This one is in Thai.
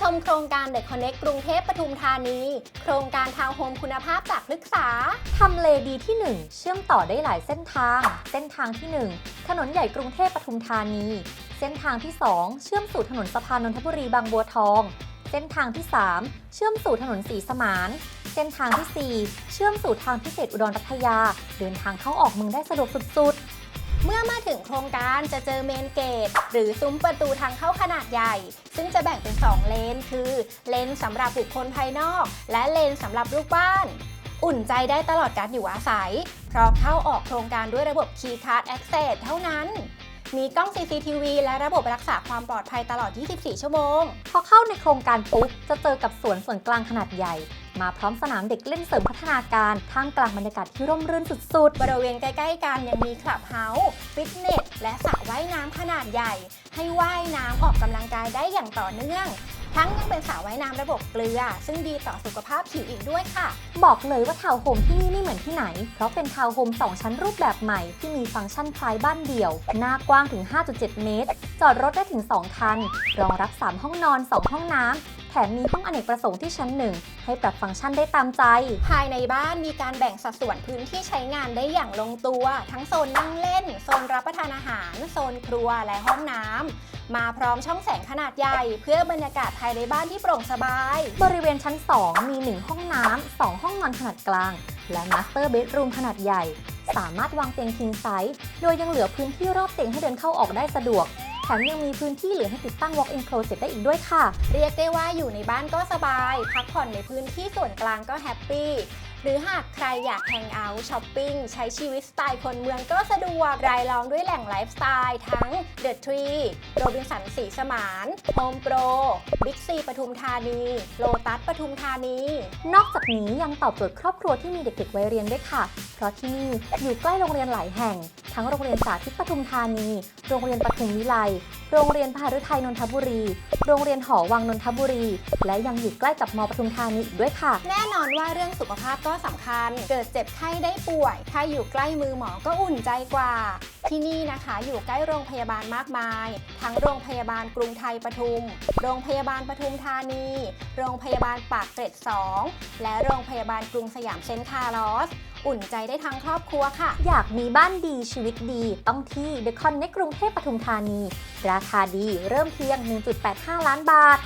ชมโครงการ The Connect กรุงเทพปทุมธานี โครงการทาวน์โฮมคุณภาพจากลึกษา ทำเลดีที่ 1 เชื่อมต่อได้หลายเส้นทาง เส้นทางที่ 1 ถนนใหญ่กรุงเทพปทุมธานี เส้นทางที่ 2 เชื่อมสู่ถนนสะพานนนทบุรีบางบัวทอง เส้นทางที่ 3 เชื่อมสู่ถนนสีสมาน เส้นทางที่ 4 เชื่อมสู่ทางพิเศษอุดรรัตยา เดินทางเข้าออกเมืองได้สะดวกสุด มื่อมาถึงโครงการจะเจอเมนเกต หรือซุ้มประตูทางเข้าขนาดใหญ่ ซึ่งจะแบ่งเป็น 2 เลน คือเลนสำหรับบุคคลภายนอก และเลนสำหรับลูกบ้าน อุ่นใจได้ตลอดการอยู่อาศัย เพราะเข้าออกโครงการด้วยระบบ Keycard Access เท่านั้นมีกล้อง CCTV และระบบรักษาความปลอดภัยตลอด 24 ชั่วโมง พอเข้าในโครงการปุ๊บ จะเจอกับสวนส่วนกลางขนาดใหญ่ มาพร้อมสนามเด็กเล่นเสริมพัฒนาการท่ามกลางบรรยากาศที่ร่มรื่นสุดๆ บริเวณใกล้ๆกันยังมีคลับเฮาส์ฟิตเนสและสระว่ายน้ำขนาดใหญ่ ให้ว่ายน้ำออกกำลังกายได้อย่างต่อเนื่องทั้งยังเป็นสระว่ายน้ำระบบเกลือ ซึ่งดีต่อสุขภาพผิวอีกด้วยค่ะ บอกเลยว่าทาวน์โฮมที่นี่ไม่เหมือนที่ไหน เพราะเป็นทาวน์โฮม2 ชั้นรูปแบบใหม่ที่มีฟังก์ชันคล้ายบ้านเดี่ยว หน้ากว้างถึง 5.7 เมตร จอดรถได้ถึง 2 คัน รองรับ 3 ห้องนอน 2 ห้องน้ำ แถมมีห้องอเนกประสงค์ที่ชั้นหนึ่งให้ปรับฟังก์ชันได้ตามใจ ภายในบ้านมีการแบ่งสัดส่วนพื้นที่ใช้งานได้อย่างลงตัว ทั้งโซนนั่งเล่น โซนรับประทานอาหาร โซนครัวและห้องน้ำมาพร้อมช่องแสงขนาดใหญ่ เพื่อบรรยากาศภายในบ้านที่โปร่งสบาย บริเวณชั้น 2 มี 1 ห้องน้ำ 2 ห้องนอนขนาดกลาง และมาสเตอร์เบดรูมขนาดใหญ่ สามารถวางเตียงคิงไซส์โดยยังเหลือพื้นที่รอบเตียงให้เดินเข้าออกได้สะดวกแถมยังมีพื้นที่เหลือให้ติดตั้ง walk-in closet ได้อีกด้วยค่ะ เรียกได้ว่าอยู่ในบ้านก็สบาย พักผ่อนในพื้นที่ส่วนกลางก็แฮปปี้ หรือหากใครอยากแฮงเอาท์ช้อปปิ้ง ใช้ชีวิตสไตล์คนเมืองก็สะดวก รายล้อมด้วยแหล่งไลฟ์สไตล์ทั้ง The Tree โรบินสันสีสมาน Home Pro Big C ปทุมธานี โลตัสปทุมธานี นอกจากนี้ยังตอบโจทย์ครอบครัวที่มีเด็กๆวัยเรียนด้วยค่ะ เพราะที่นี่อยู่ใกล้โรงเรียนหลายแห่ง ทั้งโรงเรียนสาธิตปทุมธานี โรงเรียนปทุมวิไล โรงเรียนพาฤทัยนนทบุรี โรงเรียนหอวังนนทบุรี และยังอยู่ใกล้กับมอปทุมธานีอีกด้วยค่ะ แน่นอนว่าเรื่องสุขภาพก็สำคัญ เกิดเจ็บไข้ได้ป่วย ถ้าอยู่ใกล้มือหมอก็อุ่นใจกว่า ที่นี่นะคะอยู่ใกล้โรงพยาบาลมากมาย ทั้งโรงพยาบาลกรุงไทยปทุม โรงพยาบาลปทุมธานี โรงพยาบาลปากเกร็ด 2 และโรงพยาบาลกรุงสยามเซนคาร์ลอส อุ่นใจได้ทั้งครอบครัวค่ะ อยากมีบ้านดีชีวิตดี ต้องที่ The Connect กรุงเทพปทุมธานี ราคาดีเริ่มเพียง 1.85 ล้านบาท